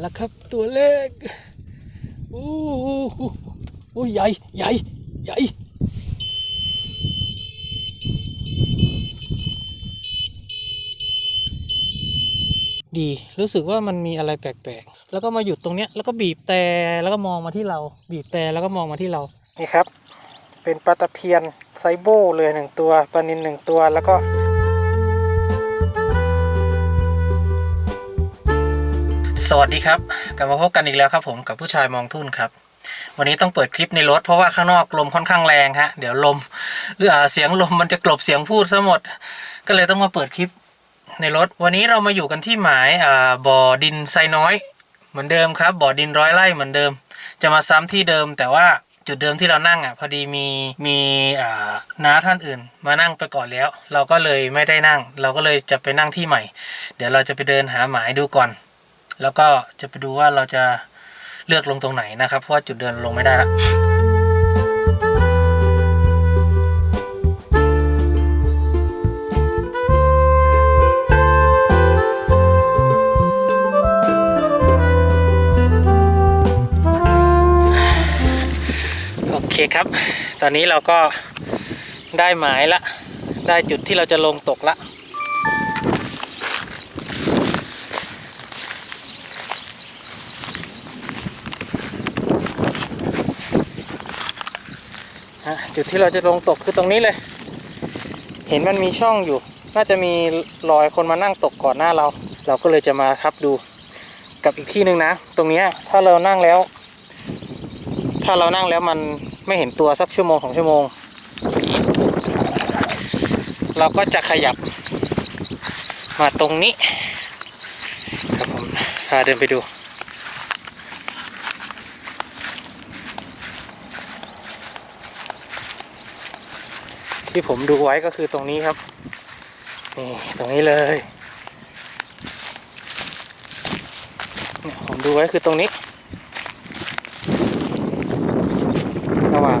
แล้วครับตัวเล็กโอ้โหโอ้ยใหญ่ใหญ่ใหญ่ดีรู้สึกว่ามันมีอะไรแปลกๆ แล้วก็มาหยุดตรงเนี้ยแล้วก็บีบแต่แล้วก็มองมาที่เรา บีบแต่แล้วก็มองมาที่เรานี่ครับ เป็นปลาตะเพียนไซโบเลยหนึ่งตัวปลานินหนึ่งตัวแล้วก็ สวัสดีครับกลับมาพบกันอีกแล้วครับผมกับผู้ชายมองทุ่นครับ วันนี้ต้องเปิดคลิปในรถเพราะว่าข้างนอกลมค่อนข้างแรงฮะเดี๋ยวลมหรือเสียงลมมันจะกลบเสียงพูดซะหมด ก็เลยต้องมาเปิดคลิปในรถ วันนี้เรามาอยู่กันที่หมายบ่อดินไซน้อย เหมือนเดิมครับ บ่อดินร้อยไร่เหมือนเดิม จะมาซ้ำที่เดิม แต่ว่าจุดเดิมที่เรานั่งอะพอดีมีมีน้าท่านอื่น มานั่งไปก่อนแล้ว เราก็เลยไม่ได้นั่ง เราก็เลยจะไปนั่งที่ใหม่ เดี๋ยวเราจะไปเดินหาหมายดูก่อน แล้วก็จะไปดูว่าเราจะเลือกลงตรงไหนนะครับ เพราะว่าจุดเดินลงไม่ได้ละโอเคครับ ตอนนี้เราก็ได้หมายละ ได้จุดที่เราจะลงตกละะจุดที่เราจะลงตกคือตรงนี้เลย เห็นมันมีช่องอยู่ น่าจะมีรอยคนมานั่งตกก่อนหน้าเรา เราก็เลยจะมาทับดูกับอีกที่หนึ่งนะ ตรงนี้ถ้าเรานั่งแล้ว ถ้าเรานั่งแล้วมันไม่เห็นตัวสักชั่วโมงของชั่วโมง เราก็จะขยับมาตรงนี้ครับผมพาเดินไปดู ที่ผมดูไว้ก็คือตรงนี้ครับ นี่ตรงนี้เลยเนี่ยผมดูไว้คือตรงนี้ ระหว่าง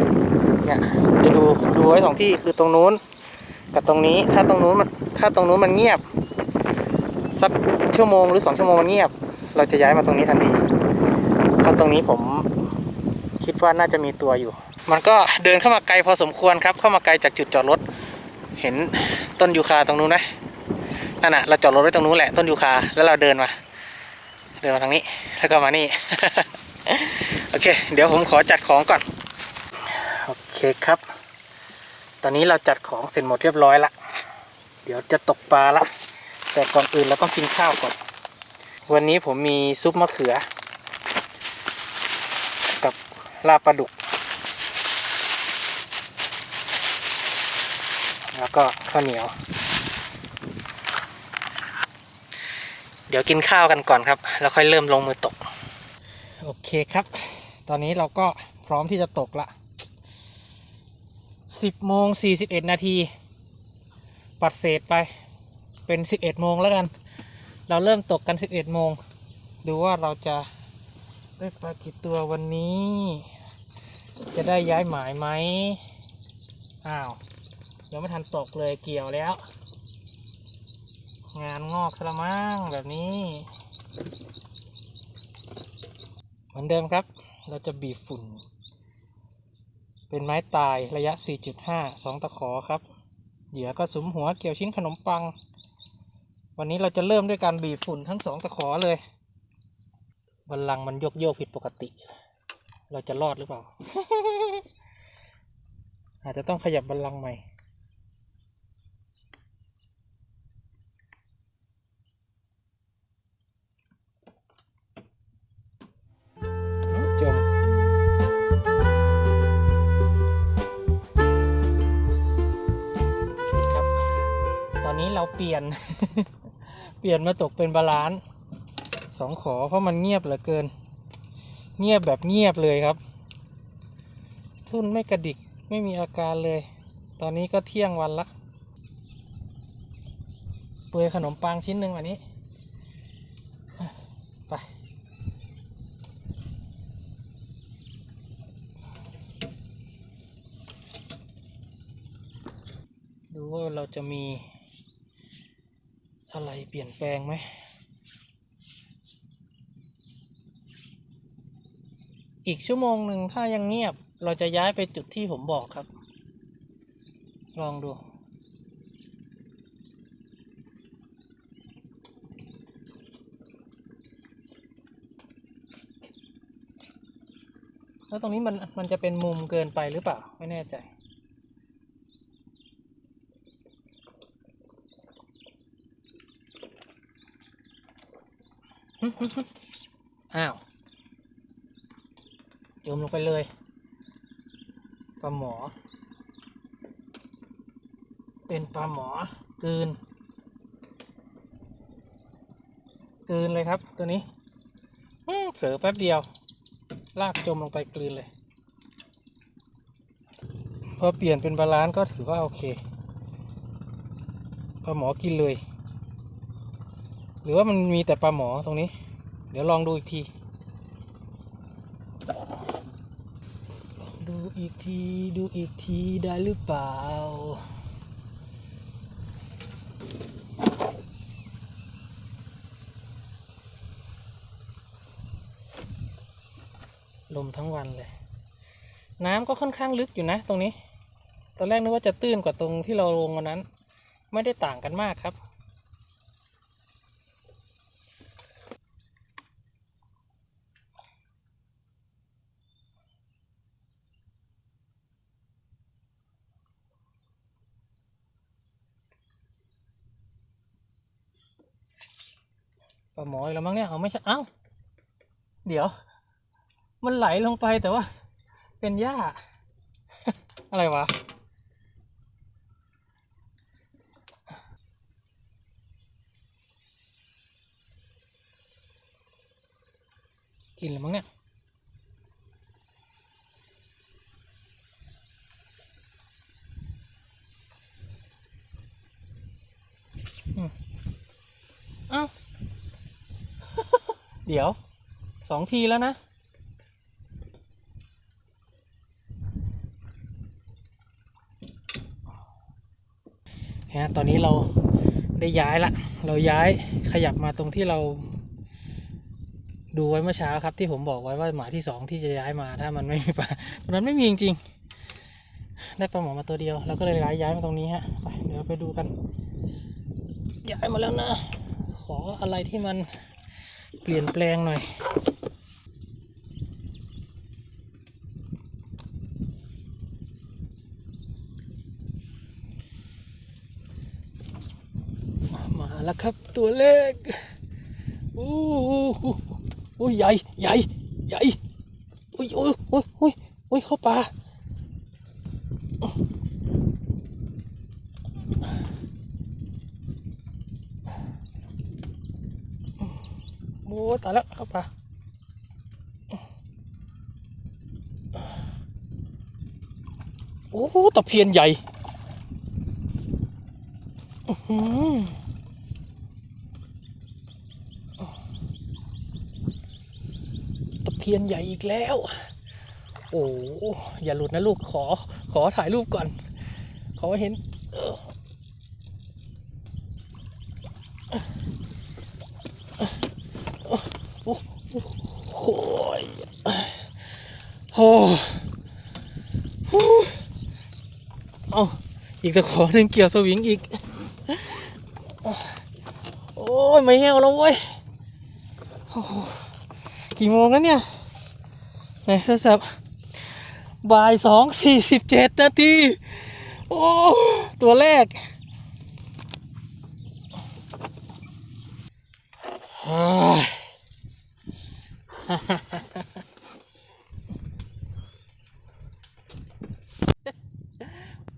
เนี่ยจะดูดูไว้สองที่คือตรงนู้น กับตรงนี้ถ้าตรงนู้นมันถ้าตรงนู้นมันเงียบ สักชั่วโมงหรือสองชั่วโมงมันเงียบ เราจะย้ายมาตรงนี้ทันทีถ้าตรงนี้ผมคิดว่าน่าจะมีตัวอยู่ มันก็เดินเข้ามาไกลพอสมควรครับ เข้ามาไกลจากจุดจอดรถ เห็นต้นยูคาตรงนู้นไหมนั่นน่ะเราจอดรถไว้ตรงนู้นแหละต้นยูคาแล้วเราเดินมา เดินมาทางนี้แล้วก็มานี่ โอเค เดี๋ยวผมขอจัดของก่อน โอเคครับ ตอนนี้เราจัดของเสร็จหมดเรียบร้อยละเดี๋ยวจะตกปลาละ แต่ก่อนอื่นเราต้องกินข้าวก่อน วันนี้ผมมีซุปมะเขือ กับลาปลาดุก แล้วก็ข้าวเหนียว เดี๋ยวกินข้าวกันก่อนครับ แล้วค่อยเริ่มลงมือตก โอเคครับ ตอนนี้เราก็พร้อมที่จะตกละ10โมง41นาที ปัดเศษไปเป็น11โมงแล้วกัน เราเริ่มตกกัน11โมง ดูว่าเราจะได้ปลากี่ตัววันนี้ จะได้ย้ายหมายไหมอ้าว ยังไม่ทันตกเลยเกี่ยวแล้ว งานงอกสละมั่งแบบนี้ เหมือนเดิมครับ เราจะบีบฝุ่น เป็นไม้ตายระยะ 4.5 2 ตะขอครับ เหยื่อก็สุมหัวเกี่ยวชิ้นขนมปัง วันนี้เราจะเริ่มด้วยการบีบฝุ่นทั้งสองตะขอเลยบัลลังมันโยกโยกผิดปกติ เราจะรอดหรือเปล่า อาจจะต้องขยับบัลลังใหม่ เราเปลี่ยน เปลี่ยนมาตกเป็นบาลานซ์สองขอเพราะมันเงียบเหลือเกิน เงียบแบบเงียบเลยครับ ทุ่นไม่กระดิกไม่มีอาการเลย ตอนนี้ก็เที่ยงวันละเปลือยขนมปังชิ้นหนึ่งวันนี้ไปดูว่าเราจะมี อะไรเปลี่ยนแปลงไหมอีกชั่วโมงหนึ่งถ้ายังเงียบเราจะย้ายไปจุดที่ผมบอกครับ ลองดู แล้วตรงนี้มันมันจะเป็นมุมเกินไปหรือเปล่า ไม่แน่ใจ อ้าวจมลงไปเลยปลาหมอ เป็นปลาหมอกลืนกลืนเลยครับตัวนี้เผลอแป๊บเดียว ลากจมลงไปกลืนเลย พอเปลี่ยนเป็นบาลานซ์ก็ถือว่าโอเคปลาหมอกินเลย หรือว่ามันมีแต่ปลาหมอตรงนี้ เดี๋ยวลองดูอีกที ดูอีกที ดูอีกทีได้หรือเปล่า ลมทั้งวันเลย น้ำก็ค่อนข้างลึกอยู่นะตรงนี้ ตอนแรกนึกว่าจะตื้นกว่าตรงที่เราลงวันนั้น ไม่ได้ต่างกันมากครับ ลาหมออีกแล้วมั้งเนี่ยเอาไม่ใช่เอ้าเดี๋ยว มันไหลลงไปแต่ว่า เป็นหญ้า อะไรวะกินหรือมั้งเนี่ยเอ้า เดี๋ยวสองทีแล้วนะฮะตอนนี้เราได้ย้ายละ เราย้ายขยับมาตรงที่เรา ดูไว้เมื่อเช้าครับ ที่ผมบอกไว้ว่าหมาที่สองที่จะย้ายมาถ้ามันไม่มีปลาตรงนั้นไม่มีจริงๆได้ปลาหมอมาตัวเดียวเราก็เลยย้ายย้ายมาตรงนี้ฮะไปเดี๋ยวไปดูกัน ย้ายมาแล้วนะ ขออะไรที่มัน ลี่ยนแปลงหน่อยมาแล้วครับตัวเล็กอู้หูใหญ่ใหญ่ใหญ่อุ้ยอุ้ยอุ้ยอุ้ยอุ้ยเข้าป่าโอ้ตายแล้วเข้าป่า โอ้ตะเพียนใหญ่ตะเพียนใหญ่อีกแล้ว โอ้อย่าหลุดนะลูกขอ ขอถ่ายรูปก่อน ขอเห็นโอ้โหโอ้โห เอาอีกตะขอหนึ่งเกี่ยวสวิงอีก โอ้ยไม่แห้วแล้วเว้ยกี่โมงแล้วเนี่ยไหนโทรศัพท์บ่ายสองสี่สิบเจ็ดนาที โอ้ ตัวแรก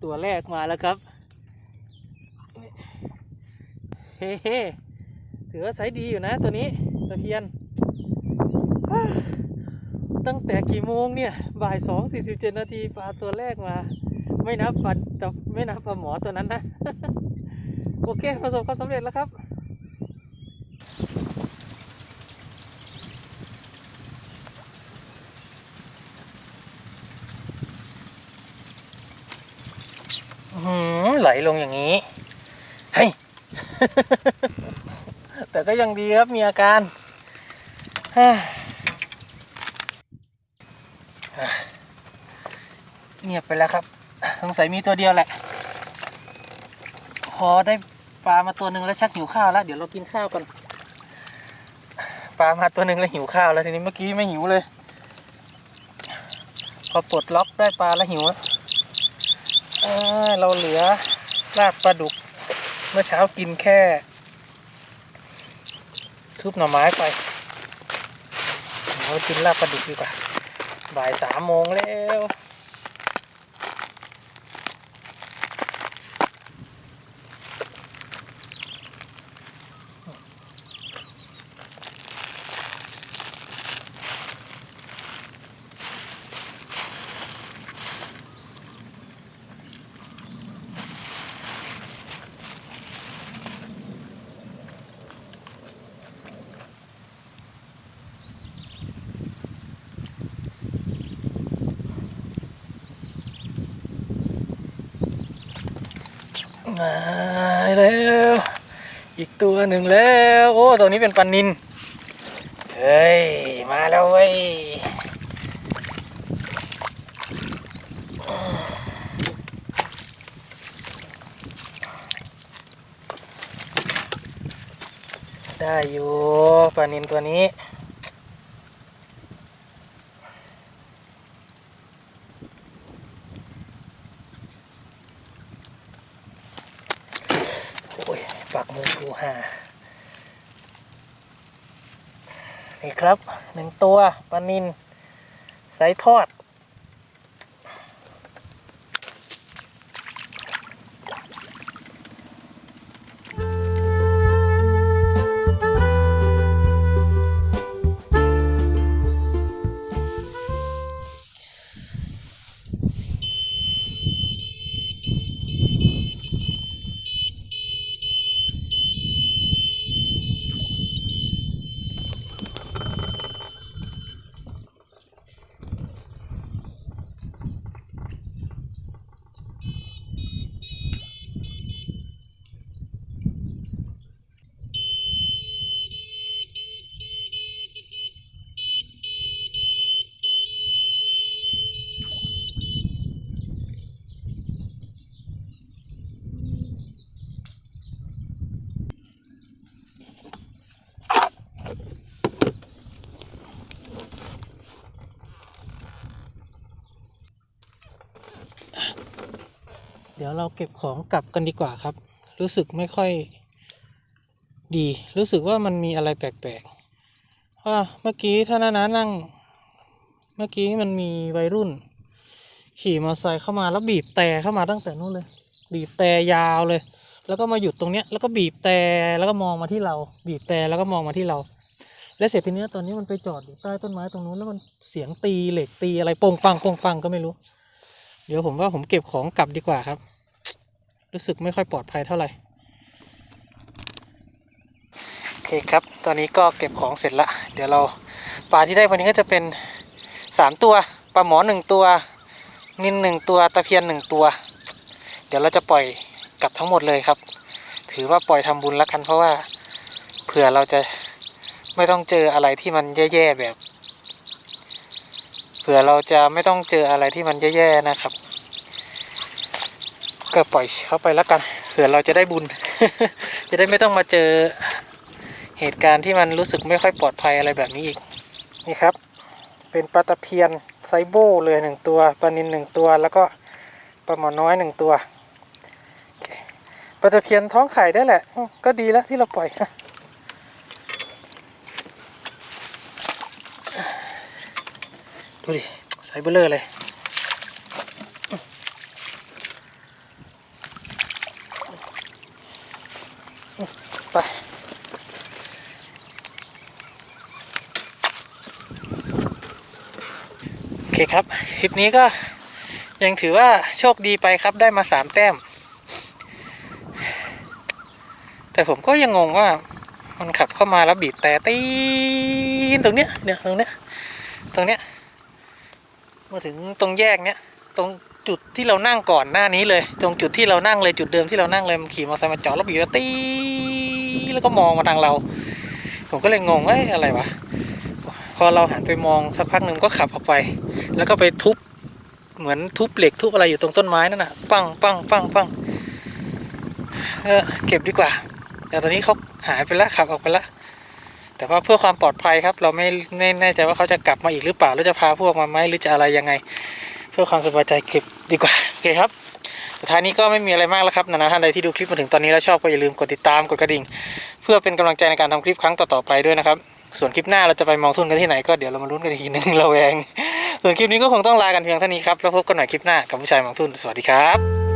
ตัวแรกมาแล้วครับ เฮ้เฮถือว่าไซส์ดีอยู่นะตัวนี้ตะเพียน ตั้งแต่กี่โมงเนี่ยบ่ายสองสี่สิบเจ็ดนาทีปลาตัวแรกมา ไม่นับปลาแต่ไม่นับปลาหมอตัวนั้นนะ โอเคประสบความสำเร็จแล้วครับ อื้อหือ ไหลลงอย่างนี้เฮ้ยแต่ก็ยังดีครับมีอาการเงียบไปแล้วครับสงสัยมีตัวเดียวแหละ พอได้ปลามาตัวหนึ่งแล้วชักหิวข้าวแล้ว เดี๋ยวเรากินข้าวก่อนปลามาตัวหนึ่งแล้วหิวข้าวแล้วทีนี้เมื่อกี้ไม่หิวเลย พอปลดล็อกได้ปลาแล้วหิวอะเอ้ย เราเหลือลาบปลาดุก เมื่อเช้ากินแค่ ซุปหน่อไม้ไปเรากินลาบปลาดุกดีกว่า บ่ายสามโมงแล้ว มาแล้ว อีกตัวหนึ่งแล้ว โอ้ตัวนี้เป็นปลานินเฮ้ย มาแล้วเว้ยได้อยู่ปลานินตัวนี้ โอ้ยปากมือกูห่านี่ ครับหนึ่งตัวปลานินสายทอด ดี๋ยวเราเก็บของกลับกันดีกว่าครับ รู้สึกไม่ค่อยดี รู้สึกว่ามันมีอะไรแปลกๆว่าเมื่อกี้ถ้านานานั่ง เมื่อกี้มันมีวัยรุ่น ขี่มอเตอร์ไซค์เข้ามาแล้วบีบแต่เข้ามาตั้งแต่นู้นเลย บีบแต่ยาวเลย แล้วก็มาหยุดตรงเนี้ย แล้วก็บีบแต่แล้วก็มองมาที่เรา บีบแต่แล้วก็มองมาที่เรา และเสร็จทีเนี้ยตอนนี้มันไปจอดอยู่ใต้ต้นไม้ตรงนู้นแล้วมันเสียงตีเหล็กตีอะไรโป่งปังโป่งปังก็ไม่รู้ เดี๋ยวผมว่าผมเก็บของกลับดีกว่าครับ รู้สึกไม่ค่อยปลอดภัยเท่าไหร่โอเคครับ ตอนนี้ก็เก็บของเสร็จละ เดี๋ยวเราปลาที่ได้วันนี้ก็จะเป็นสามตัวปลาหมอหนึ่งตัวนินหนึ่งตัวตะเพียนหนึ่งตัว เดี๋ยวเราจะปล่อยกลับทั้งหมดเลยครับ ถือว่าปล่อยทำบุญล้วกันเพราะว่าเผื่อเราจะไม่ต้องเจออะไรที่มันแย่ๆแบบ เผื่อเราจะไม่ต้องเจออะไรที่มันแย่ๆนะครับ ก็ปล่อยเขาไปแล้วกันเผื่อเราจะได้บุญ จะได้ไม่ต้องมาเจอเหตุการณ์ที่มันรู้สึกไม่ค่อยปลอดภัยอะไรแบบนี้อีก นี่ครับ เป็นปลาตะเพียนไซโบเลยหนึ่งตัวปลานินหนึ่งตัว แล้วก็ปลาหมอน้อยหนึ่งตัวปลาตะเพียนท้องไข่ได้แหละ ก็ดีแล้วที่เราปล่อยดูดิไซเบอร์เลย ไป โอเคครับคลิปนี้ก็ยังถือว่าโชคดีไปครับได้มาสามแต้ม แต่ผมก็ยังงงว่ามันขับเข้ามาแล้วบีบแต่ตีนตรงเนี้ยเนี่ยตรงเนี้ยตรงเนี้ยมาถึงตรงแยกเนี้ยตรงจุดที่เรานั่งก่อนหน้านี้เลย ตรงจุดที่เรานั่งเลยจุดเดิมที่เรานั่งเลยมันขี่มอเตอร์ไซค์มาจอดแล้วบีบแต่ตีแล้วก็มองมาทางเรา ผมก็เลยงงเอ้ยอะไรวะ อเราหันไปมองสักพักหนึ่งก็ขับออกไป แล้วก็ไปทุบเหมือนทุบเหล็กทุบอะไรอยู่ตรงต้นไม้นั่นน่ะปังปังปังปังเออเก็บดีกว่า แต่ตอนนี้เขาหายไปแล้วขับออกไปแล้วแต่ว่าเพื่อความปลอดภัยครับ เราไม่แน่ใจว่าเขาจะกลับมาอีกหรือเปล่าหรือจะพาพวกมาไหมหรือจะอะไรยังไง เพื่อความสบายใจเก็บดีกว่าโอเคครับสุดท้ายนี้ก็ไม่มีอะไรมากแล้วครับนานาท่านใดที่ดูคลิปมาถึงตอนนี้แล้วชอบก็อย่าลืมกดติดตามกดกระดิ่ง เพื่อเป็นกำลังใจในการทำคลิปครั้งต่อๆไปด้วยนะครับ ส่วนคลิปหน้าเราจะไปมองทุ่นกันที่ไหนก็เดี๋ยวเรามาลุ้นกันอีกทีนึงเราแวง ส่วนคลิปนี้ก็คงต้องลากันเพียงเท่านี้ครับ แล้วพบกันใหม่คลิปหน้ากับผู้ชายมองทุ่นสวัสดีครับ